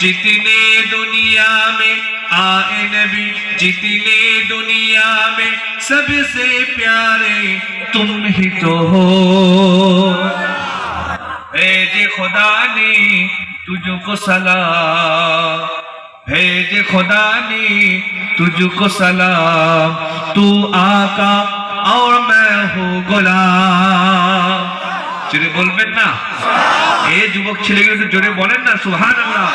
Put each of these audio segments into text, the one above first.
जितने दुनिया में आए नबी जितने दुनिया में सबसे प्यारे तुम ही तो हो भेजे खुदा ने तुझको सलाम भेजे खुदा ने तुझको सलाम तू आका और मैं हूँ গোলাম জোরে বলবেন না এ যুবক ছেলেগুলো একটু জোরে বলেন না সুহান আল্লাহ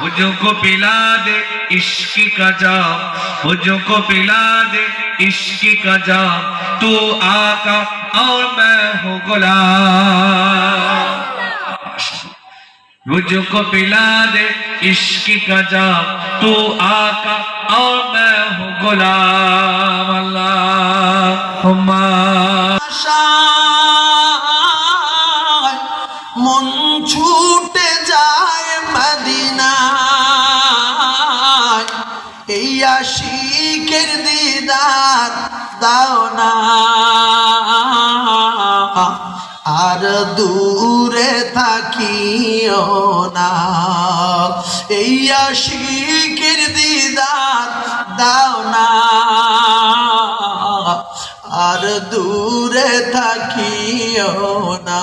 मुझको पिला दे इश्क का जाम मुझको पिला दे इश्क का जाम तू आका और मैं हूँ गुलाम मुझको पिला दे इश्क का जाम तू आका और मैं हूँ गुलाम अल्लाह এই আশিকের দিদার দাও না। আর দূরে থাকিও না। এই আশিকের দিদার দাও না। আর দূরে থাকিও না।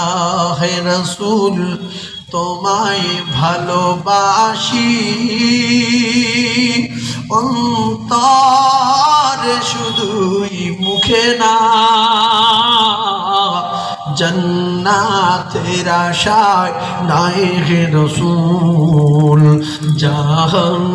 হে রসুল, তোমায় ভালোবাসি। অন্তরে শুধুই মুখে না জন্নাতের আশায় নাই রসুল জাহান